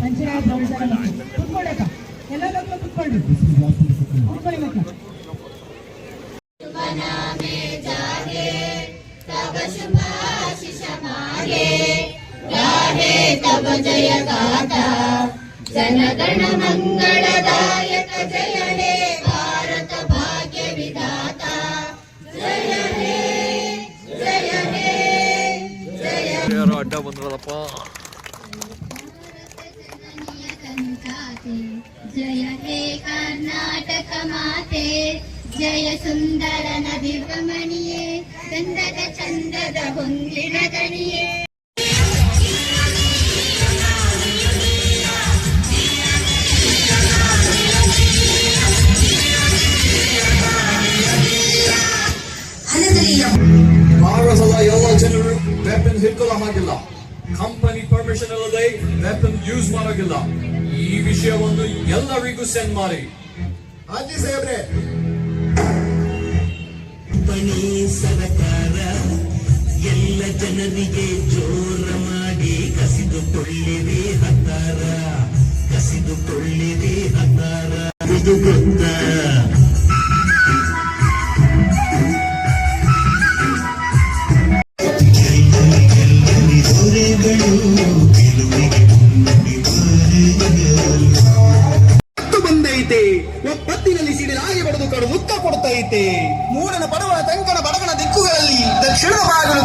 ಮಂಚಿರಾಜ್ ರವಿಸರ ಕುತ್ಕೊಳ್ಳಕ್ಕ ಎಲ್ಲ ಮಕ್ಕಳು ಕುತ್ಕೊಳ್ರಿ ಕುತ್ಕೊಳ್ಳಿ ಮಕ್ಕಳು तव जय गाथा जनगण मङ्गलदायक जय हे भारत भाग्य विधाता जय हे जय हे जय ಯಾರೋ ಅಡ್ಡ ಬಂದ್ರಲ್ಲಪ್ಪ ಜಯ ಹೇ ಕರ್ನಾಟಕ ಮಾತೆ, ಜಯ ಸುಂದರ ನದಿ ರಮಣಿಯೇ ಚಂದದ ಚಂದದ ಹೊಂದಿನ ಗಣಿಯೇ. ಭಾರತದ ಎಲ್ಲ ಜನರು ವೆಪನ್ ಹಿಡ್ಕೊಳ್ಳೋ ಹಾಗಿಲ್ಲ. ಕಂಪನಿ ಪರ್ಮಿಷನ್ ಅಲ್ಲದೆ ವೆಪನ್ ಯೂಸ್ ಮಾಡೋಗಿಲ್ಲ ಈ ವಿಷಯವನ್ನು ಎಲ್ಲರಿಗೂ ಸೆಂಡ್ ಮಾಡಿ. ಅಜ್ಜಿ ಸಾಹೇಬ್ರೆ. ಪಣಿ ಸರಕಾರ ಎಲ್ಲ ಜನರಿಗೆ ಜೋರ ಮಾಡಿ ಕಸಿದುಕೊಳ್ಳಿರಿ ಹತ್ತಾರ ಕಸಿದುಕೊಳ್ಳಿರಿ ಹತ್ತಾರ. ಇದು ಗೊತ್ತ? ಕೊಡುತ್ತೈತೆ. ಮೂಡನ ಪಡವನ ತಂಕಣ ಬಡಗನ ದಿಕ್ಕುಗಳಲ್ಲಿ ದಕ್ಷಿಣದ ಬಾಗಿಲು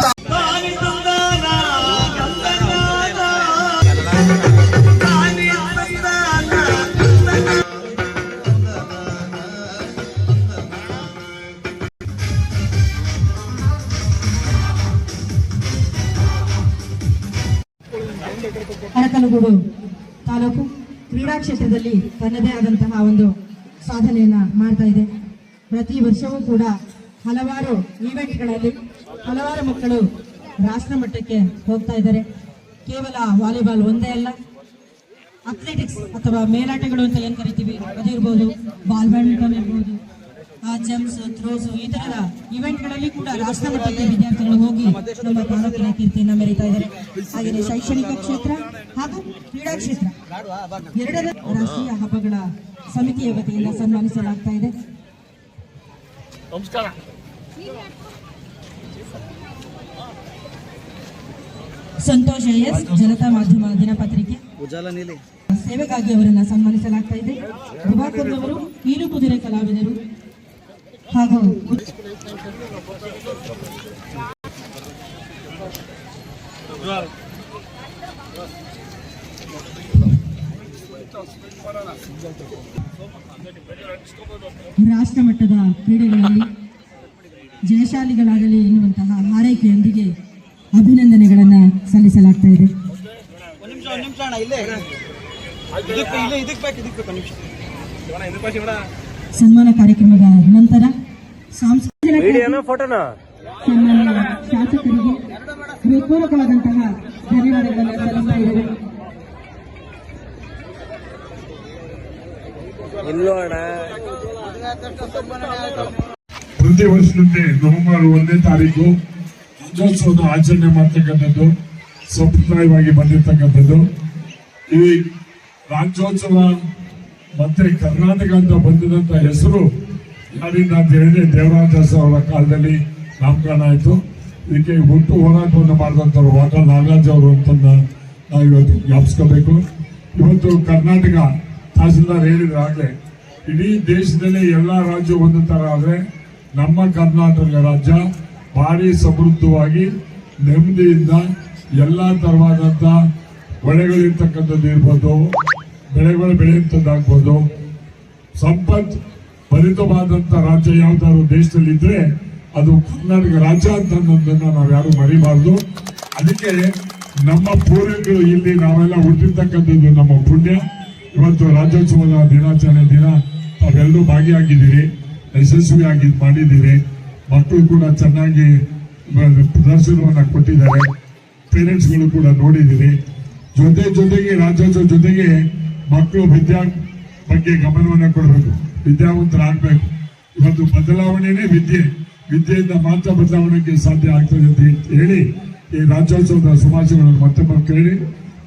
ಅರಕಲಗೂಡು ತಾಲೂಕು ಕ್ರೀಡಾ ಕ್ಷೇತ್ರದಲ್ಲಿ ತನ್ನದೇ ಆದಂತಹ ಒಂದು ಸಾಧನೆಯನ್ನ ಮಾಡ್ತಾ ಇದೆ. ಪ್ರತಿ ವರ್ಷವೂ ಕೂಡ ಹಲವಾರು ಈವೆಂಟ್ಗಳಲ್ಲಿ ಹಲವಾರು ಮಕ್ಕಳು ರಾಷ್ಟ್ರ ಮಟ್ಟಕ್ಕೆ ಹೋಗ್ತಾ ಇದ್ದಾರೆ. ಕೇವಲ ವಾಲಿಬಾಲ್ ಒಂದೇ ಅಲ್ಲ, ಅಥ್ಲೆಟಿಕ್ಸ್ ಅಥವಾ ಮೇಲಾಟಗಳು ಅಂತ ಏನ್ ಕರಿತೀವಿ? ಅದಿರ್ಬೋದು ಬಾಲ್ ಬ್ಯಾಡ್ಮಿಂಟನ್ ಇರ್ಬೋದು ಜಂಪ್ಸ್, ಥ್ರೋಸ್ ಈ ತರದ ಇವೆಂಟ್ಗಳಲ್ಲಿ ಕೂಡ ರಾಷ್ಟ್ರ ಮಟ್ಟಕ್ಕೆ ವಿದ್ಯಾರ್ಥಿಗಳು ಹೋಗಿ ನಮ್ಮ ಭಾರತೀಯ ಕೀರ್ತಿಯನ್ನ ಮೆರೀತಾ ಇದ್ದಾರೆ. ಹಾಗೆಯೇ ಶೈಕ್ಷಣಿಕ ಕ್ಷೇತ್ರ ಹಾಗೂ ಕ್ರೀಡಾ ಕ್ಷೇತ್ರ. ಎರಡರ ರಾಷ್ಟ್ರೀಯ ಹಬ್ಬಗಳ ಸಮಿತಿಯ ವತಿಯಿಂದ ಸನ್ಮಾನಿಸಲಾಗ್ತಾ ಇದೆ. ನಮಸ್ಕಾರ. ಸಂತೋಷ್ ಎಸ್ ಜನತಾ ಮಾಧ್ಯಮ ದಿನಪತ್ರಿಕೆ. ಸೇವೆಗಾಗಿ ಅವರನ್ನ ಸನ್ಮಾನಿಸಲಾಗ್ತಾ ಇದೆ. ಪ್ರಭಾಕರ್ ಅವರು ಕೀಲು ಕುದುರೆ ಕಲಾವಿದರು ಹಾಗೂ ರಾಷ್ಟ್ರ ಮಟ್ಟದ ಕ್ರೀಡೆಗಳಲ್ಲಿ ಜಯಶಾಲಿಗಳಾಗಲಿ ಎನ್ನುವಂತಹ ಹಾರೈಕೆಯೊಂದಿಗೆ ಅಭಿನಂದನೆಗಳನ್ನ ಸಲ್ಲಿಸಲಾಗ್ತಾ ಇದೆ. ಒಂದ್ ನಿಮಿಷ ಒಂದ್ ನಿಮಿಷ ಅಣ್ಣ ಇಲ್ಲೇ. ಇದಕ್ಕೆ ಇಲ್ಲೇ ಇದಕ್ಕೆ ಬೇಕು ಇದಕ್ಕೆ ಬೇಕು ಒಂದ್ ನಿಮಿಷ. ಸನ್ಮಾನ ಕಾರ್ಯಕ್ರಮದ ನಂತರ ಸಾಂಸ್ಕೃತಿಕ ಶಾಸಕರಿಗೆ ಹೃತ್ಪೂರ್ವಕವಾದಂತಹ ಧನ್ಯವಾದಗಳನ್ನು ಸಲ್ಲಿಸ್ತಾ ಇದ್ದೇವೆ. ಪ್ರತಿ ವರ್ಷದಂತೆ ನವೆಂಬರ್ ಒಂದನೇ ತಾರೀಕು ರಾಜ್ಯೋತ್ಸವದ ಆಚರಣೆ ಮಾಡ್ತಕ್ಕಂಥದ್ದು ಸಂಪ್ರದಾಯವಾಗಿ ಬಂದಿರತಕ್ಕಂಥದ್ದು. ಈ ರಾಜ್ಯೋತ್ಸವ ಮತ್ತೆ ಕರ್ನಾಟಕ ಅಂತ ಬಂದಿದಂತ ಹೆಸರು ಯಾರಿಂದ ಅಂತ ಹೇಳಿದ್ರೆ ದೇವರಾಜ ಅವರ ಕಾಲದಲ್ಲಿ ನಾಮಕರಣ ಆಯಿತು. ಇದಕ್ಕೆ ಹುಟ್ಟು ಹೋರಾಟವನ್ನು ಮಾಡಿದಂಥವ್ರು ವಾಟರ್ ನಾಗರಾಜ್ ಅವರು ಅಂತ ನಾವು ಇವತ್ತು ಜ್ಞಾಪಿಸ್ಕೋಬೇಕು. ಇವತ್ತು ಕರ್ನಾಟಕ ತಹಸೀಲ್ದಾರ್ ಹೇಳಿದ್ರು ಆಗ್ಲೇ, ಇಡೀ ದೇಶದಲ್ಲಿ ಎಲ್ಲಾ ರಾಜ್ಯ ಒಂದು ತರ ಆದರೆ, ನಮ್ಮ ಕರ್ನಾಟಕ ರಾಜ್ಯ ಭಾರಿ ಸಮೃದ್ಧವಾಗಿ, ನೆಮ್ಮದಿಯಿಂದ, ಎಲ್ಲಾ ಥರವಾದಂಥ ಬೆಳೆಗಳಿರ್ತಕ್ಕಂಥದ್ದು ಇರ್ಬೋದು, ಬೆಳೆಗಳು ಬೆಳೆಯುವಂಥದ್ದಾಗ್ಬೋದು ಸಂಪತ್ ಭರಿತವಾದಂತ ರಾಜ್ಯ ಯಾವ್ದಾದ್ರು ದೇಶದಲ್ಲಿ ಇದ್ರೆ, ಅದು ಕರ್ನಾಟಕ ರಾಜ್ಯ ಅಂತ ಅನ್ನೋದನ್ನ ನಾವು ಯಾರು ಮರಿಬಾರ್ದು. ಅದಕ್ಕೆ ನಮ್ಮ ಪೂರ್ವಿಕರು ಇಲ್ಲಿ ನಾವೆಲ್ಲ ಹುಟ್ಟಿರ್ತಕ್ಕಂಥದ್ದು ನಮ್ಮ ಪುಣ್ಯ. ಇವತ್ತು ರಾಜ್ಯೋತ್ಸವದ ದಿನಾಚರಣೆ ದಿನ ತಾವೆಲ್ಲರೂ ಭಾಗಿಯಾಗಿದ್ದೀರಿ, ಯಶಸ್ವಿಯಾಗಿ ಮಾಡಿದ್ದೀರಿ. ಮಕ್ಕಳು ಕೂಡ ಚೆನ್ನಾಗಿ ಪ್ರದರ್ಶನವನ್ನು ಕೊಟ್ಟಿದ್ದಾರೆ. ಪೇರೆಂಟ್ಸ್ಗಳು ಕೂಡ ನೋಡಿದ್ದೀರಿ. ಜೊತೆ ಜೊತೆಗೆ, ರಾಜ್ಯೋತ್ಸವ ಜೊತೆಗೆ ಮಕ್ಕಳು ವಿದ್ಯಾ ಬಗ್ಗೆ ಗಮನವನ್ನು ಕೊಡಬೇಕು. ವಿದ್ಯಾವಂತರಾಗಬೇಕು ಇವತ್ತು ಬದಲಾವಣೆನೇ ವಿದ್ಯೆ. ವಿದ್ಯೆಯಿಂದ ಮಾತ್ರ ಬದಲಾವಣೆಗೆ ಸಾಧ್ಯ ಆಗ್ತದೆ ಅಂತ ಹೇಳಿ ಈ ರಾಜ್ಯೋತ್ಸವದ ಶುಭಾಶಯಗಳನ್ನು ಮತ್ತೊಮ್ಮೆ ತಮ್ಮ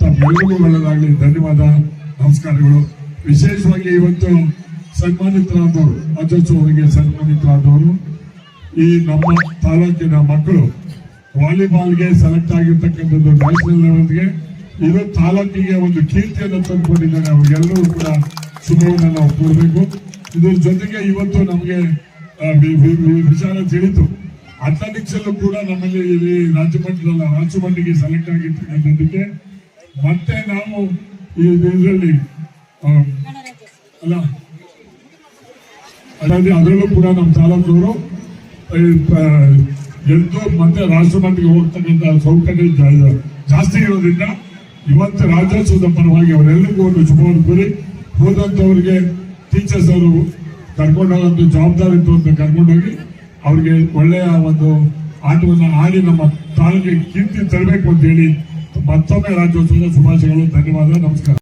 ತಮ್ಮೆಲ್ಲರಿಗೂ ಒಳ್ಳೆಯದಾಗಲಿ. ಧನ್ಯವಾದ. ನಮಸ್ಕಾರಗಳು. ವಿಶೇಷವಾಗಿ ಇವತ್ತು ಸನ್ಮಾನಿತರಾದವರು ರಾಜ್ಯೋತ್ಸವ ಅವರಿಗೆ ಸನ್ಮಾನಿತರಾದವರು ಈ ನಮ್ಮ ತಾಲೂಕಿನ ಮಕ್ಕಳು ವಾಲಿಬಾಲ್ಗೆ ಸೆಲೆಕ್ಟ್ ಆಗಿರ್ತಕ್ಕಂಥದ್ದು ನ್ಯಾಷನಲ್ ಲೆವೆಲ್ಗೆ ಇದು ತಾಲೂಕಿಗೆ ಒಂದು ಕೀರ್ತಿಯನ್ನು ತಂದುಕೊಂಡಿದ್ದಾರೆ ಅವರಿಗೆಲ್ಲರೂ ಕೂಡ ಶುಭವನ್ನು ನಾವು ಕೊಡಬೇಕು ಇದ್ರ ಜೊತೆಗೆ ಇವತ್ತು ನಮಗೆ ವಿಚಾರ ತಿಳಿತು ಅಥ್ಲೆಟಿಕ್ಸ್ ಅಲ್ಲೂ ಕೂಡ ನಮ್ಮಲ್ಲಿ ಇಲ್ಲಿ ರಾಜ್ಯ ಮಟ್ಟದಲ್ಲ ರಾಜ್ಯ ಮಟ್ಟಿಗೆ ಸೆಲೆಕ್ಟ್ ಆಗಿರ್ತಕ್ಕಂಥದ್ದಕ್ಕೆ ಮತ್ತೆ ನಾವು ಈ ದಿನದಲ್ಲಿ ಅಲ್ಲ ಅದರಲ್ಲೂ ಕೂಡ ನಮ್ಮ ತಾಲೂಕಿನವರು ಗೆದ್ದು ಮತ್ತೆ ರಾಷ್ಟ್ರಮಟ್ಟಿಗೆ ಹೋಗ್ತಕ್ಕಂಥ ಸೌಕರ್ಯ ಜಾಸ್ತಿ ಇರೋದ್ರಿಂದ ಇವತ್ತು ರಾಜ್ಯೋತ್ಸವದ ಪರವಾಗಿ ಅವರೆಲ್ಲರಿಗೂ ಒಂದು ಶುಭವನ್ನು ಕೋರಿ, ಹೋದಂಥವ್ರಿಗೆ ಟೀಚರ್ಸ್ ಅವರು ಕರ್ಕೊಂಡೋಗಂತ ಜವಾಬ್ದಾರಿ ಅಂತ ಕರ್ಕೊಂಡೋಗಿ ಅವ್ರಿಗೆ ಒಳ್ಳೆಯ ಒಂದು ಆಟವನ್ನು ಆಡಿ ನಮ್ಮ ತಾಲೂಕಿಗೆ ಕೀರ್ತಿ ತರಬೇಕು ಅಂತ ಹೇಳಿ ಮತ್ತೊಮ್ಮೆ ರಾಜ್ಯೋತ್ಸವದ ಶುಭಾಶಯಗಳು ಧನ್ಯವಾದ ನಮಸ್ಕಾರ.